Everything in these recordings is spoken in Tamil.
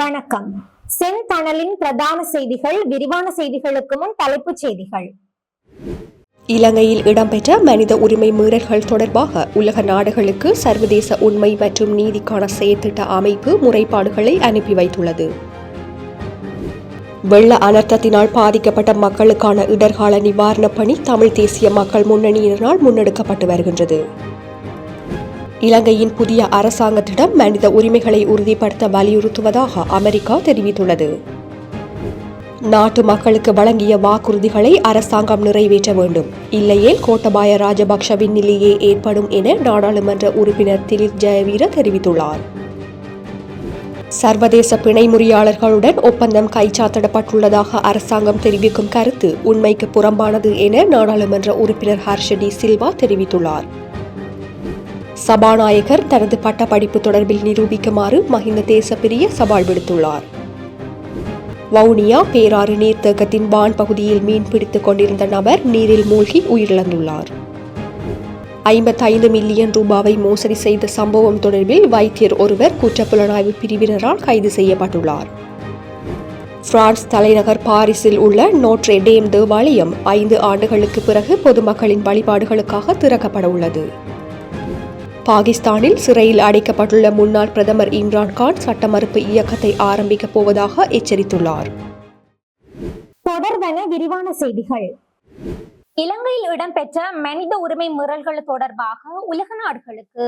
வணக்கம். செந்தணலின் பிரதான செய்திகள் விரிவான செய்திகளுக்கு முன் தலைப்புச் செய்திகள். இலங்கையில் இடம்பெற்ற மனித உரிமை மீறல்கள் தொடர்பாக உலக நாடுகளுக்கு சர்வதேச உண்மை மற்றும் நீதிக்கான செயற்திட்ட அமைப்பு முறைப்பாடுகளை அனுப்பி வைத்துள்ளது. வெள்ள அனர்த்தத்தினால் பாதிக்கப்பட்ட மக்களுக்கான இடர்கால நிவாரணப் பணி தமிழ் தேசிய மக்கள் முன்னணியினரால் முன்னெடுக்கப்பட்டு வருகின்றது. இலங்கையின் புதிய அரசாங்கத்திடம் மனித உரிமைகளை உறுதிப்படுத்த வலியுறுத்துவதாக அமெரிக்கா தெரிவித்துள்ளது. நாட்டு மக்களுக்கு வழங்கிய வாக்குறுதிகளை அரசாங்கம் நிறைவேற்ற வேண்டும். இல்லையேல் கோட்டபாய ராஜபக்ஷவின் நிலையே ஏற்படும் என நாடாளுமன்ற உறுப்பினர் திலித் ஜெயவீர தெரிவித்துள்ளார். சர்வதேச பிணை முறியாளர்களுடன் ஒப்பந்தம் கைச்சாத்திடப்பட்டுள்ளதாக அரசாங்கம் தெரிவிக்கும் கருத்து உண்மைக்கு புறம்பானது என நாடாளுமன்ற உறுப்பினர் ஹர்ஷடி சில்வா தெரிவித்துள்ளார். சபாநாயகர் தனது பட்டப்படிப்பு தொடர்பில் நிரூபிக்குமாறு மஹிந்த தேசப்பிரிய சவால் விடுத்துள்ளார். வவுனியா பேராறு நீர்த்தேக்கத்தின் வான் பகுதியில் மீன் பிடித்துக் கொண்டிருந்த நபர் நீரில் மூழ்கி உயிரிழந்துள்ளார். ஐம்பத்தைந்து மில்லியன் ரூபாவை மோசடி செய்த சம்பவம் தொடர்பில் வைத்தியர் ஒருவர் குற்றப்புலனாய்வு பிரிவினரால் கைது செய்யப்பட்டுள்ளார். பிரான்ஸ் தலைநகர் பாரிஸில் உள்ள நோட்ரே டேம் தேவாலயம் ஐந்து ஆண்டுகளுக்கு பிறகு பொதுமக்களின் வழிபாடுகளுக்காக திறக்கப்பட உள்ளது. பாகிஸ்தானில் சிறையில் அடைக்கப்பட்டுள்ள முன்னாள் பிரதமர் இம்ரான்கான் சட்டமறுப்பு இயக்கத்தை ஆரம்பிக்கப் போவதாக எச்சரித்துள்ளார். தொடர்வன விரிவான செய்திகள். இலங்கையில் இடம்பெற்ற மனித உரிமை மீறல்கள் தொடர்பாக உலக நாடுகளுக்கு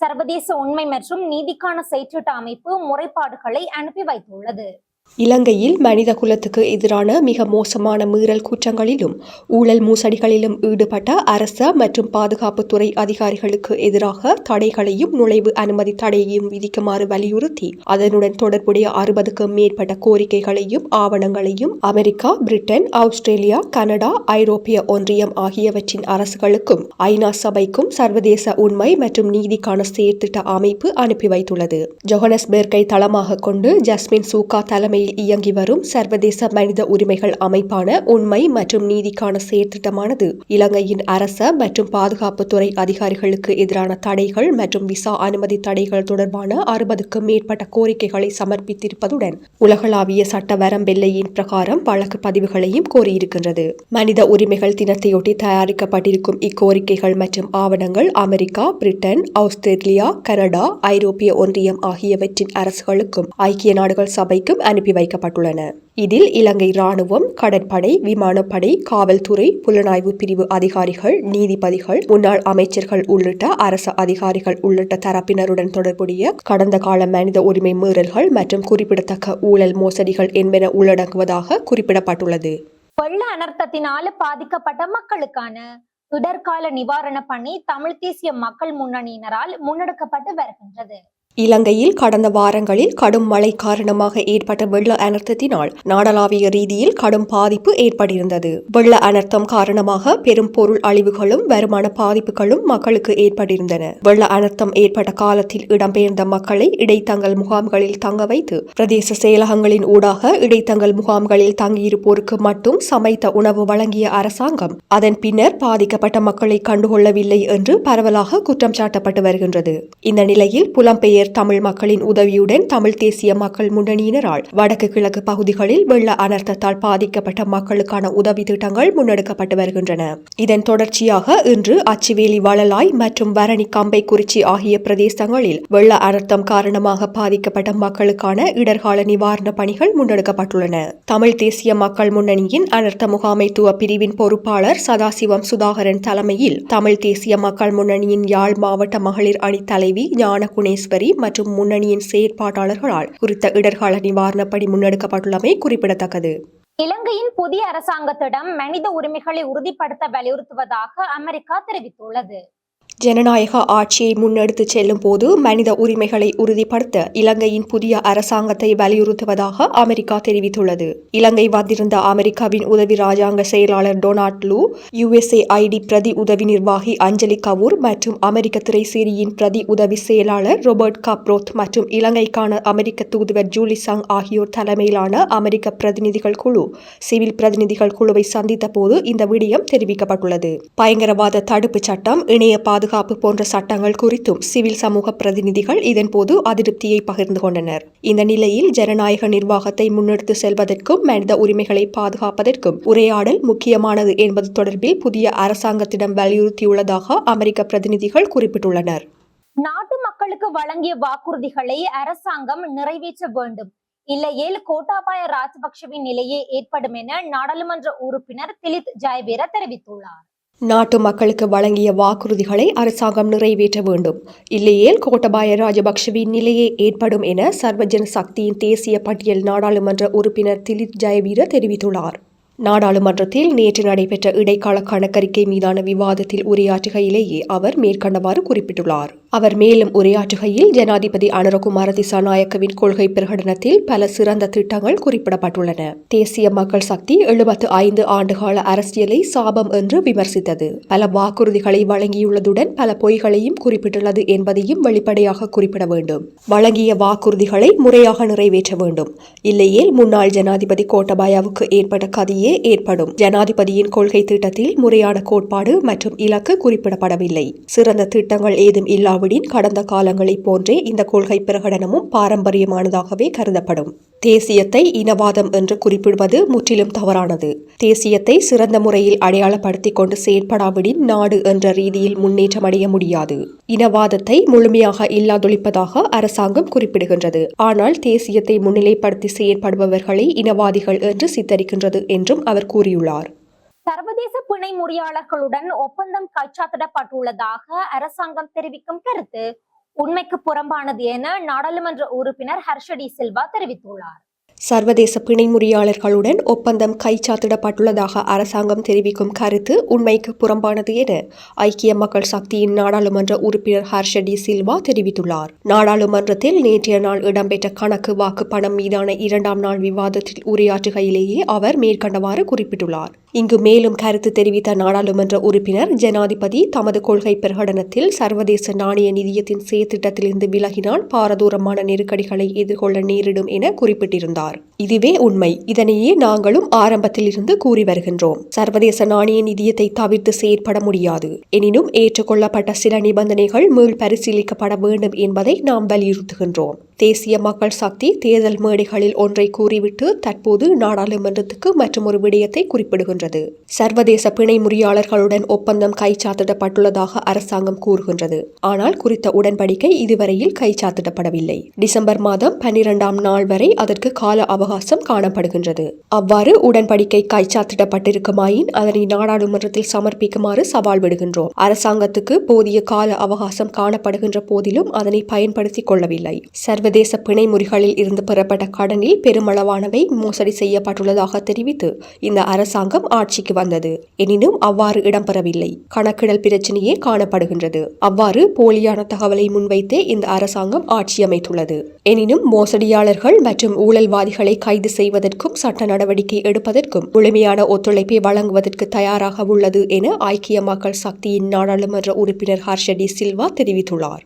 சர்வதேச உண்மை மற்றும் நீதிக்கான செயற்றிட்ட அமைப்பு முறைப்பாடுகளை அனுப்பி வைத்துள்ளது. இலங்கையில் மனித குலத்துக்கு எதிரான மிக மோசமான மீறல் குற்றங்களிலும் ஊழல் மோசடிகளிலும் ஈடுபட்ட அரச மற்றும் பாதுகாப்புத்துறை அதிகாரிகளுக்கு எதிராக தடைகளையும் நுழைவு அனுமதி தடையையும் விதிக்குமாறு வலியுறுத்தி அதனுடன் தொடர்புடைய அறுபதுக்கும் மேற்பட்ட கோரிக்கைகளையும் ஆவணங்களையும் அமெரிக்கா பிரிட்டன் ஆஸ்திரேலியா கனடா ஐரோப்பிய ஒன்றியம் ஆகியவற்றின் அரசுகளுக்கும் ஐநா சபைக்கும் சர்வதேச உண்மை மற்றும் நீதிக்கான செயற்திட்ட அமைப்பு அனுப்பி வைத்துள்ளது. ஜொஹனஸ்பெர்கை தளமாக கொண்டு ஜஸ்மின் சூகா தலைமையில் இயங்கி வரும் சர்வதேச மனித உரிமைகள் அமைப்பான உண்மை மற்றும் நீதிக்கான செயற்திட்டமானது. இலங்கையின் அரச மற்றும் பாதுகாப்புத்துறை அதிகாரிகளுக்கு எதிரான தடைகள் மற்றும் விசா அனுமதி தடைகள் தொடர்பான அறுபதுக்கும் மேற்பட்ட கோரிக்கைகளை சமர்ப்பித்திருப்பதுடன் உலகளாவிய சட்ட வரம்பெல்லையின் பிரகாரம் வழக்கு பதிவுகளையும் கோரியிருக்கின்றது. மனித உரிமைகள் தினத்தையொட்டி தயாரிக்கப்பட்டிருக்கும் இக்கோரிக்கைகள் மற்றும் ஆவணங்கள் அமெரிக்கா பிரிட்டன் ஆஸ்திரேலியா கனடா ஐரோப்பிய ஒன்றியம் ஆகியவற்றின் அரசுகளுக்கும் ஐக்கிய நாடுகள் சபைக்கும் அனுப்பி வைக்கப்பட்டுள்ளன. இதில் இலங்கை ராணுவம் கடற்படை விமானப்படை காவல்துறை புலனாய்வு பிரிவு அதிகாரிகள் நீதிபதிகள் முன்னாள் அமைச்சர்கள் உள்ளிட்ட அரசு அதிகாரிகள் உள்ளிட்ட தரப்பினருடன் தொடர்புடைய கடந்த கால மனித உரிமை மீறல்கள் மற்றும் குறிப்பிடத்தக்க ஊழல் மோசடிகள் என்பன உள்ளடங்குவதாக குறிப்பிடப்பட்டுள்ளது. வெள்ள அனர்த்தத்தினால் பாதிக்கப்பட்ட மக்களுக்கான இடர்கால நிவாரண பணி தமிழ் தேசிய மக்கள் முன்னணியினரால் முன்னெடுக்கப்பட்டு வருகின்றது. இலங்கையில் கடந்த வாரங்களில் கடும் மழை காரணமாக ஏற்பட்ட வெள்ள அனர்த்தத்தினால் நாடளாவிய ரீதியில் கடும் பாதிப்பு ஏற்பட்டிருந்தது. வெள்ள அனர்த்தம் காரணமாக பெரும் பொருள் அழிவுகளும் வருமான பாதிப்புகளும் மக்களுக்கு ஏற்பட்டிருந்தன. வெள்ள அனர்த்தம் ஏற்பட்ட காலத்தில் இடம்பெயர்ந்த மக்களை இடைத்தங்கல் முகாம்களில் தங்க வைத்து பிரதேச செயலகங்களின் ஊடாக இடைத்தங்கல் முகாம்களில் தங்கியிருப்போருக்கு மட்டும் சமைத்த உணவு வழங்கிய அரசாங்கம் அதன் பின்னர் பாதிக்கப்பட்ட மக்களை கண்டுகொள்ளவில்லை என்று பரவலாக குற்றம் சாட்டப்பட்டு வருகின்றது. இந்த நிலையில் புலம்பெயர் தமிழ் மக்களின் உதவியுடன் தமிழ் தேசிய மக்கள் முன்னணியினரால் வடக்கு கிழக்கு பகுதிகளில் வெள்ள அனர்த்தத்தால் பாதிக்கப்பட்ட மக்களுக்கான உதவி திட்டங்கள் முன்னெடுக்கப்பட்டு வருகின்றன. இதன் தொடர்ச்சியாக இன்று அச்சுவேலி வளலாய் மற்றும் வரணி கம்பை குறிச்சி ஆகிய பிரதேசங்களில் வெள்ள அனர்த்தம் காரணமாக பாதிக்கப்பட்ட மக்களுக்கான இடர்கால நிவாரண பணிகள் முன்னெடுக்கப்பட்டுள்ளன. தமிழ் தேசிய மக்கள் முன்னணியின் அனர்த்த முகாமைத்துவ பிரிவின் பொறுப்பாளர் சதாசிவம் சுதாகரன் தலைமையில் தமிழ் தேசிய மக்கள் முன்னணியின் யாழ் மாவட்ட மகளிர் அணி தலைவி ஞான குணேஸ்வரி மற்றும் முன்னணியின் செயற்பாட்டாளர்களால் குறித்த இடர்கால நிவாரணப் பணி முன்னெடுக்கப்பட்டுள்ளமை குறிப்பிடத்தக்கது. இலங்கையின் புதிய அரசாங்கத்திடம் மனித உரிமைகளை உறுதிப்படுத்த வலியுறுத்துவதாக அமெரிக்கா தெரிவித்துள்ளது. ஜனநாயக ஆட்சியை முன்னெடுத்து செல்லும் போது மனித உரிமைகளை உறுதிப்படுத்த இலங்கையின் புதிய அரசாங்கத்தை வலியுறுத்துவதாக அமெரிக்கா தெரிவித்துள்ளது. இலங்கை வந்திருந்த அமெரிக்காவின் உதவி ராஜாங்க செயலாளர் டொனால்ட் லூ யுஎஸ்ஏ ஐடி பிரதி உதவி நிர்வாகி அஞ்சலி கவூர் மற்றும் அமெரிக்க திரைசேரியின் பிரதி உதவி செயலாளர் ரொபர்ட் கப்ரோத் மற்றும் இலங்கைக்கான அமெரிக்க தூதுவர் ஜூலி சங் ஆகியோர் தலைமையிலான அமெரிக்க பிரதிநிதிகள் குழு சிவில் பிரதிநிதிகள் குழுவை சந்தித்த போது இந்த விடயம் தெரிவிக்கப்பட்டுள்ளது. பயங்கரவாத தடுப்பு சட்டம் இணைய பாது பாதுகாப்பு போன்ற சட்டங்கள் குறித்தும் சிவில் சமூக பிரதிநிதிகள் இதன்போது அதிருப்தியை பகிர்ந்து கொண்டனர். இந்த நிலையில் ஜனநாயக நிர்வாகத்தை முன்னெடுத்து செல்வதற்கும் மனித உரிமைகளை பாதுகாப்பதற்கும் உரையாடல் முக்கியமானது என்பது தொடர்பில் புதிய அரசாங்கத்திடம் வலியுறுத்தியுள்ளதாக அமெரிக்க பிரதிநிதிகள் குறிப்பிட்டுள்ளனர். நாட்டு மக்களுக்கு வழங்கிய வாக்குறுதிகளை அரசாங்கம் நிறைவேற்ற வேண்டும். இல்லையேல் கோட்டாபாய ராஜபக்சவின் நிலையே ஏற்படும் என நாடாளுமன்ற உறுப்பினர் திலித் ஜாய்வீர தெரிவித்துள்ளார். நாட்டு மக்களுக்கு வழங்கிய வாக்குறுதிகளை அரசாங்கம் நிறைவேற்ற வேண்டும். இல்லையேல் கோட்டபாய ராஜபக்ஷவின் நிலையே ஏற்படும் என சர்வஜன சக்தியின் தேசிய பட்டியல் நாடாளுமன்ற உறுப்பினர் திலித் ஜெயவீர தெரிவித்துள்ளார். நாடாளுமன்றத்தில் நேற்று நடைபெற்ற இடைக்கால கணக்கறிக்கை மீதான விவாதத்தில் உரையாற்றுகையிலேயே அவர் மேற்கண்டவாறு குறிப்பிட்டுள்ளார். அவர் மேலும் உரையாற்றுகையில் ஜனாதிபதி அனுரகுமார திசாநாயக்கவின் கொள்கை பிரகடனத்தில் பல சிறந்த திட்டங்கள் குறிப்பிடப்பட்டுள்ளன. தேசிய மக்கள் சக்தி எழுபத்து ஐந்து ஆண்டுகால அரசியலை சாபம் என்று விமர்சித்தது. பல வாக்குறுதிகளை வழங்கியுள்ளதுடன் பல பொய்களையும் குறிப்பிட்டுள்ளது என்பதையும் வெளிப்படையாக குறிப்பிட வேண்டும். வழங்கிய வாக்குறுதிகளை முறையாக நிறைவேற்ற வேண்டும். இல்லையேல் முன்னாள் ஜனாதிபதி கோட்டபாயாவுக்கு ஏற்பட்ட கதியே ஏற்படும். ஜனாதிபதியின் கொள்கை திட்டத்தில் முறையான கோட்பாடு மற்றும் இலக்கு குறிப்பிடப்படவில்லை. சிறந்த திட்டங்கள் ஏதும் இல்லாமல் திராவிடின் கடந்த காலங்களைப் போன்றே இந்த கொள்கை பிரகடனமும் பாரம்பரியமானதாகவே கருதப்படும். தேசியத்தை இனவாதம் என்று குறிப்பிடுவது முற்றிலும் தவறானது. தேசியத்தை சிறந்த முறையில் அடையாளப்படுத்திக் கொண்டு செயற்படாவிடின் நாடு என்ற ரீதியில் முன்னேற்றம் அடைய முடியாது. இனவாதத்தை முழுமையாக இல்லாதொழிப்பதாக அரசாங்கம் குறிப்பிடுகின்றது. ஆனால் தேசியத்தை முன்னிலைப்படுத்தி செயற்படுபவர்களை இனவாதிகள் என்று சித்தரிக்கின்றது என்றும் அவர் கூறியுள்ளார். சர்வதேச பிணை முறியாளர்களுடன் ஒப்பந்தம் கைச்சாத்திடப்பட்டுள்ளதாக அரசாங்கம் தெரிவிக்கும் கருத்து உண்மைக்கு புறம்பானது என நாடாளுமன்ற உறுப்பினர் ஹர்ஷடி சில்வா தெரிவித்துள்ளார். சர்வதேச பிணைமுறியாளர்களுடன் ஒப்பந்தம் கைச்சாத்திடப்பட்டுள்ளதாக அரசாங்கம் தெரிவிக்கும் கருத்து உண்மைக்கு புறம்பானது என ஐக்கிய மக்கள் சக்தியின் நாடாளுமன்ற உறுப்பினர் ஹர்ஷடி சில்வா தெரிவித்துள்ளார். நாடாளுமன்றத்தில் நேற்றைய நாள் இடம்பெற்ற கணக்கு வாக்கு பணம் மீதான இரண்டாம் நாள் விவாதத்தில் உரையாற்றுகையிலேயே அவர் மேற்கண்டவாறு குறிப்பிட்டுள்ளார். இங்கு மேலும் கருத்து தெரிவித்த நாடாளுமன்ற உறுப்பினர் ஜனாதிபதி தமது கொள்கை பிரகடனத்தில் சர்வதேச நாணய நிதியத்தின் செயற்திட்டத்திலிருந்து விலகினால் பாரதூரமான நெருக்கடிகளை எதிர்கொள்ள நேரிடும் என குறிப்பிட்டிருந்தார். இதுவே உண்மை. இதனையே நாங்களும் ஆரம்பத்தில் இருந்து கூறி வருகின்றோம். சர்வதேச நாணய நிதியத்தை தவிர்த்து செயற்பட முடியாது. எனினும் ஏற்றுக்கொள்ளப்பட்ட சில நிபந்தனைகள் மீள் பரிசீலிக்கப்பட வேண்டும் என்பதை நாம் வலியுறுத்துகின்றோம். தேசிய மக்கள் சக்தி தேர்தல் மேடைகளில் ஒன்றை கூறிவிட்டு தற்போது நாடாளுமன்றத்துக்கு மற்றும் ஒரு விடயத்தை குறிப்பிடுகின்றது. சர்வதேச பிணை முறியாளர்களுடன் ஒப்பந்தம் கைச்சாத்திடப்பட்டுள்ளதாக அரசாங்கம் கூறுகின்றது. ஆனால் குறித்த உடன்படிக்கை இதுவரையில் கைச்சாத்திடப்படவில்லை. டிசம்பர் மாதம் பன்னிரெண்டாம் நாள் வரை அதற்கு கால அவகாசம் காணப்படுகின்றது. அவ்வாறு உடன்படிக்கை கைச்சாத்திடப்பட்டிருக்குமாயின் அதனை நாடாளுமன்றத்தில் சமர்ப்பிக்குமாறு சவால் விடுகின்றோம். அரசாங்கத்துக்கு போதிய கால அவகாசம் காணப்படுகின்ற போதிலும் அதனை பயன்படுத்திக் கொள்ளவில்லை. சர்வ சர்வதேச பிணைமுறிகளில் இருந்து பெறப்பட்ட கடனில் பெருமளவானவை மோசடி செய்யப்பட்டுள்ளதாக தெரிவித்து இந்த அரசாங்கம் ஆட்சிக்கு வந்தது. எனினும் அவ்வாறு இடம்பெறவில்லை. கணக்கிடல் பிரச்சனையே காணப்படுகின்றது. அவ்வாறு போலியான தகவலை முன்வைத்தே இந்த அரசாங்கம் ஆட்சி அமைத்துள்ளது. எனினும் மோசடியாளர்கள் மற்றும் ஊழல்வாதிகளை கைது செய்வதற்கும் சட்ட நடவடிக்கை எடுப்பதற்கும் முழுமையான ஒத்துழைப்பை வழங்குவதற்கு தயாராக உள்ளது என ஐக்கிய மக்கள் சக்தியின் நாடாளுமன்ற உறுப்பினர் ஹர்ஷடி சில்வா தெரிவித்துள்ளார்.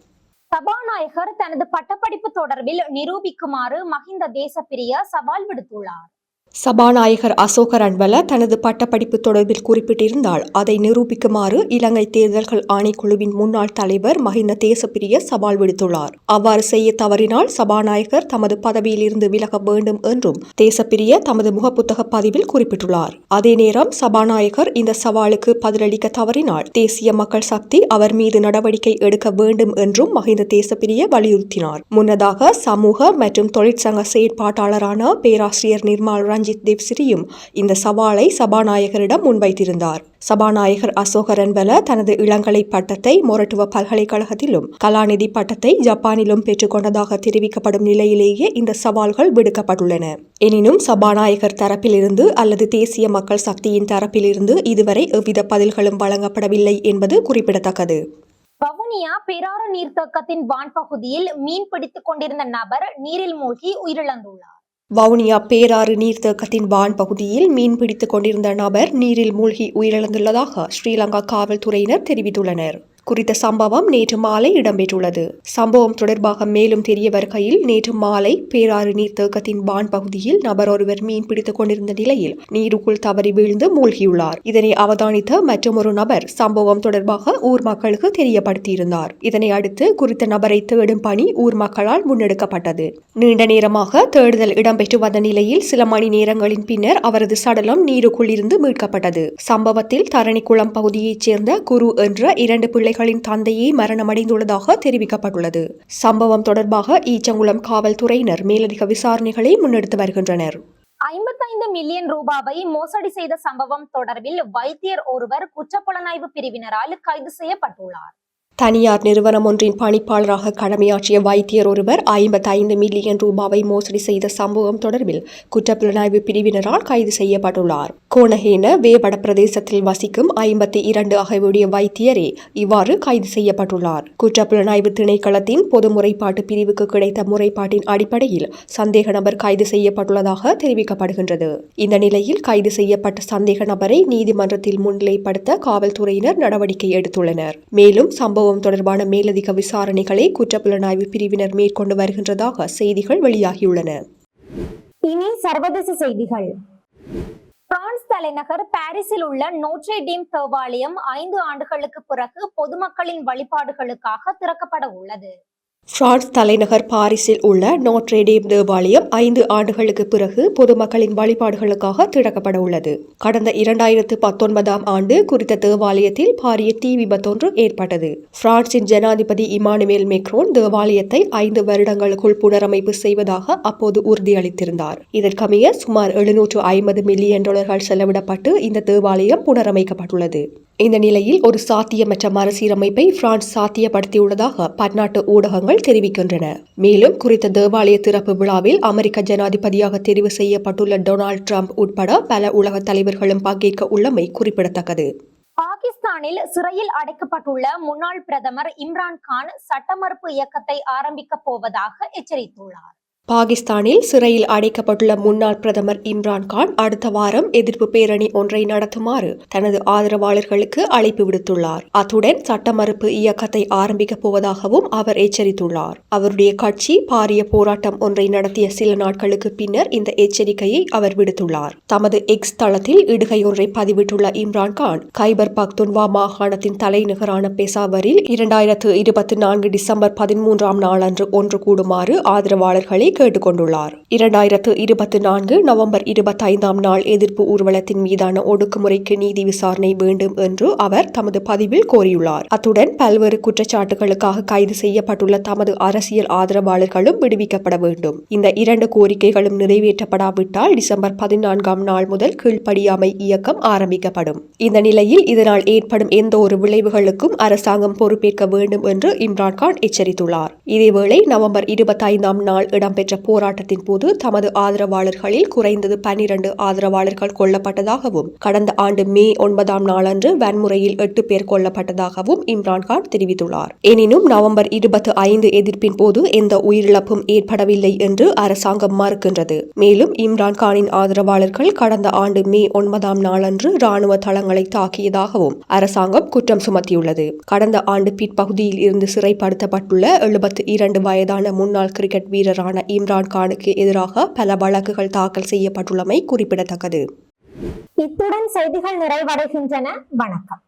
சபாநாயகர் தனது பட்டப்படிப்பு தொடர்பில் நிரூபிக்குமாறு மஹிந்த தேசப்பிரிய சவால் விடுத்துள்ளார். சபாநாயகர் அசோக ரன்வல தனது பட்டப்படிப்பு தொடர்பில் குறிப்பிட்டிருந்தால் அதை நிரூபிக்குமாறு இலங்கை தேர்தல்கள் ஆணைக்குழுவின் முன்னாள் தலைவர் மஹிந்த தேசப்பிரிய சவால் விடுத்துள்ளார். அவ்வாறு செய்ய தவறினால் சபாநாயகர் தமது பதவியிலிருந்து விலக வேண்டும் என்றும் தேசப்பிரிய தமது முகப்புத்தக பதிவில் குறிப்பிட்டுள்ளார். அதே நேரம் சபாநாயகர் இந்த சவாலுக்கு பதிலளிக்க தவறினால் தேசிய மக்கள் சக்தி அவர் மீது நடவடிக்கை எடுக்க வேண்டும் என்றும் மஹிந்த தேசப்பிரிய வலியுறுத்தினார். முன்னதாக சமூக மற்றும் தொழிற்சங்க செயற்பாட்டாளரான பேராசிரியர் நிர்மல் ரஞ்சித் தேவ்சிரியும் இந்த சவாலை சபாநாயகரிடம் முன்வைத்திருந்தார். சபாநாயகர் அசோக ரன்பல தனது இளங்கலை பட்டத்தை மொரட்டுவ பல்கலைக்கழகத்திலும் கலாநிதி பட்டத்தை ஜப்பானிலும் பெற்றுக்கொண்டதாக தெரிவிக்கப்படும் நிலையிலேயே இந்த சவால்கள் விடுக்கப்பட்டுள்ளன. எனினும் சபாநாயகர் தரப்பிலிருந்து அல்லது தேசிய மக்கள் சக்தியின் தரப்பிலிருந்து இதுவரை எவ்வித பதில்களும் வழங்கப்படவில்லை என்பது குறிப்பிடத்தக்கது. வவுனியா பெராறு நீர்த்தேக்கத்தின் வான் பகுதியில் மீன் பிடித்துக் கொண்டிருந்த நபர் நீரில் மூழ்கி உயிரிழந்துள்ளார். வவுனியா பேராறு நீர்த்தேக்கத்தின் வான் பகுதியில் மீன் பிடித்துக் கொண்டிருந்த நபர் நீரில் மூழ்கி உயிரிழந்துள்ளதாக ஸ்ரீலங்கா காவல்துறையினர் தெரிவித்துள்ளனர். குறித்த சம்பவம் நேற்று மாலை இடம்பெற்றுள்ளது. சம்பவம் தொடர்பாக மேலும் தெரிய வருகையில் நேற்று மாலை பேராறு நீர்த்தேக்கத்தின் பான் பகுதியில் நபர் ஒருவர் மீன் பிடித்துக் கொண்டிருந்த நிலையில் நீருக்குள் தவறி வீழ்ந்து மூழ்கியுள்ளார். இதனை அவதானித்த மற்றொரு நபர் சம்பவம் தொடர்பாக ஊர் மக்களுக்கு தெரியப்படுத்தியிருந்தார். இதனை அடுத்து குறித்த நபரை தேடும் பணி ஊர் மக்களால் முன்னெடுக்கப்பட்டது. நீண்ட நேரமாக தேடுதல் இடம்பெற்று வந்த நிலையில் சில மணி நேரங்களின் பின்னர் அவரது சடலம் நீருக்குள் இருந்து மீட்கப்பட்டது. சம்பவத்தில் தரணிக்குளம் பகுதியைச் சேர்ந்த குரு என்ற இரண்டு பிள்ளை பிள்ளைகளின் தந்தையே மரணமடைந்துள்ளதாக தெரிவிக்கப்பட்டுள்ளது. சம்பவம் தொடர்பாக ஈச்சங்குளம் காவல்துறையினர் மேலதிக விசாரணைகளை முன்னெடுத்து வருகின்றனர். ஐம்பத்தைந்து மில்லியன் ரூபாவை மோசடி செய்த சம்பவம் தொடர்பில் வைத்தியர் ஒருவர் குற்றப்புலனாய்வு பிரிவினரால் கைது செய்யப்பட்டுள்ளார். தனியார் நிறுவனம் ஒன்றின் பணிப்பாளராக கடமையாற்றிய வைத்தியர் ஒருவர் ஐம்பத்தைந்து மில்லியன் ரூபாவை மோசடி செய்த சம்பவம் தொடர்பில் குற்றப்புலனாய்வு பிரிவினரால் கைது செய்யப்பட்டுள்ளார். கோணஹேன வேபட பிரதேசத்தில் வசிக்கும் ஐம்பத்தி இரண்டு அகவுடைய வைத்தியரே இவ்வாறு கைது செய்யப்பட்டுள்ளார். குற்றப்புலனாய்வு திணைக்களத்தின் பொது முறைப்பாட்டு பிரிவுக்கு கிடைத்த முறைப்பாட்டின் அடிப்படையில் சந்தேக நபர் கைது செய்யப்பட்டுள்ளதாக தெரிவிக்கப்படுகின்றது. இந்த நிலையில் கைது செய்யப்பட்ட சந்தேக நபரை நீதிமன்றத்தில் முன்னிலைப்படுத்த காவல்துறையினர் நடவடிக்கை எடுத்துள்ளனர். மேலும் சம்பவம் தொடர்பான மேலதிக விசாரணைகளை குற்றப்புலனாய்வு பிரிவினர் மேற்கொண்டு வருகின்றதாக செய்திகள் வெளியாகியுள்ளன. இனி சர்வதேச செய்திகள். பிரான்ஸ் தலைநகர் பாரிஸில் உள்ள நோட்ரே டீம் தேவாலயம் ஐந்து ஆண்டுகளுக்கு பிறகு பொதுமக்களின் வழிபாடுகளுக்காக திறக்கப்பட உள்ளது. பிரான்ஸ் தலைநகர் பாரிஸில் உள்ள நோட்ரேடேம் தேவாலயம் ஐந்து ஆண்டுகளுக்கு பிறகு பொதுமக்களின் வழிபாடுகளுக்காக திறக்கப்பட உள்ளது. கடந்த இரண்டாயிரத்து பத்தொன்பதாம் ஆண்டு குறித்த தேவாலயத்தில் பாரிய தீ விபத்தொன்று ஏற்பட்டது. பிரான்சின் ஜனாதிபதி இமானுவேல் மெக்ரோன் தேவாலயத்தை ஐந்து வருடங்களுக்குள் புனரமைப்பு செய்வதாக அப்போது உறுதியளித்திருந்தார். இதற்கமைய சுமார் எழுநூற்று ஐம்பது மில்லியன் டாலர்கள் செலவிடப்பட்டு இந்த தேவாலயம் புனரமைக்கப்பட்டுள்ளது. இந்த நிலையில் ஒரு சாத்தியமற்ற மறுசீரமைப்பை பிரான்ஸ் சாத்தியப்படுத்தியுள்ளதாக பன்னாட்டு ஊடகங்கள் தெரிவிக்கின்றன. மேலும் குறித்த தேவாலய திறப்பு விழாவில் அமெரிக்க ஜனாதிபதியாக தெரிவு செய்யப்பட்டுள்ள டொனால்ட் ட்ரம்ப் உட்பட பல உலக தலைவர்களும் பங்கேற்க உள்ளமை குறிப்பிடத்தக்கது. பாகிஸ்தானில் சிறையில் அடைக்கப்பட்டுள்ள முன்னாள் பிரதமர் இம்ரான் கான் சட்டமறுப்பு இயக்கத்தை ஆரம்பிக்கப் போவதாக எச்சரித்துள்ளார். பாகிஸ்தானில் சிறையில் அடைக்கப்பட்டுள்ள முன்னாள் பிரதமர் இம்ரான்கான் அடுத்த வாரம் எதிர்ப்பு பேரணி ஒன்றை நடத்துமாறு தனது ஆதரவாளர்களுக்கு அழைப்பு விடுத்துள்ளார். அத்துடன் சட்ட மறுப்பு இயக்கத்தை ஆரம்பிக்கப் போவதாகவும் அவர் எச்சரித்துள்ளார். அவருடைய கட்சி பாரிய போராட்டம் ஒன்றை நடத்திய சில நாட்களுக்கு பின்னர் இந்த எச்சரிக்கையை அவர் விடுத்துள்ளார். தமது எக்ஸ் தளத்தில் இடுகையொன்றை பதிவிட்டுள்ள இம்ரான் கான் கைபர் பக்துன்வா மாகாணத்தின் தலைநகரான பெசாவரில் இரண்டாயிரத்து இருபத்தி நான்கு டிசம்பர் பதிமூன்றாம் நாளன்று ஒன்று கூடுமாறு ஆதரவாளர்களை கேட்டுக்கொண்டுள்ளார். இரண்டாயிரத்து இருபத்தி நான்கு நவம்பர் இருபத்தைந்தாம் நாள் எதிர்ப்பு ஊர்வலத்தின் மீதான ஒடுக்குமுறைக்கு நீதி விசாரணை வேண்டும் என்று அவர் தமது பதிவில் கோரியுள்ளார். அத்துடன் பல்வேறு குற்றச்சாட்டுகளுக்காக கைது செய்யப்பட்டுள்ள தமது அரசியல் ஆதரவாளர்களும் விடுவிக்கப்பட வேண்டும். இந்த இரண்டு கோரிக்கைகளும் நிறைவேற்றப்படாவிட்டால் டிசம்பர் பதினான்காம் நாள் முதல் கீழ்ப்படியாமை இயக்கம் ஆரம்பிக்கப்படும். இந்த நிலையில் இதனால் ஏற்படும் எந்த ஒரு விளைவுகளுக்கும் அரசாங்கம் பொறுப்பேற்க வேண்டும் என்று இம்ரான்கான் எச்சரித்துள்ளார். இதேவேளை நவம்பர் இருபத்தைந்தாம் நாள் இடம்பெற்ற போராட்டத்தின் போது தமது ஆதரவாளர்களில் குறைந்தது பனிரண்டு ஆதரவாளர்கள் கொல்லப்பட்டதாகவும் கடந்த ஆண்டு மே ஒன்பதாம் நாளன்று வன்முறையில் எட்டு பேர் கொல்லப்பட்டதாகவும் இம்ரான்கான் தெரிவித்துள்ளார். எனினும் நவம்பர் இருபத்தி ஐந்து எதிர்ப்பின் போது எந்த உயிரிழப்பும் ஏற்படவில்லை என்று அரசாங்கம் மறுக்கின்றது. மேலும் இம்ரான்கானின் ஆதரவாளர்கள் கடந்த ஆண்டு மே ஒன்பதாம் நாளன்று ராணுவ தளங்களை தாக்கியதாகவும் அரசாங்கம் குற்றம் சுமத்தியுள்ளது. கடந்த ஆண்டு பிற்பகுதியில் இருந்து சிறைப்படுத்தப்பட்டுள்ள எழுபத்தி இரண்டு வயதான முன்னாள் கிரிக்கெட் வீரரான இம்ரான் கானுக்கு எதிராக பல வழக்குகள் தாக்கல் செய்யப்பட்டுள்ளமை குறிப்பிடத்தக்கது. இத்துடன் செய்திகள் நிறைவடைகின்றன. வணக்கம்.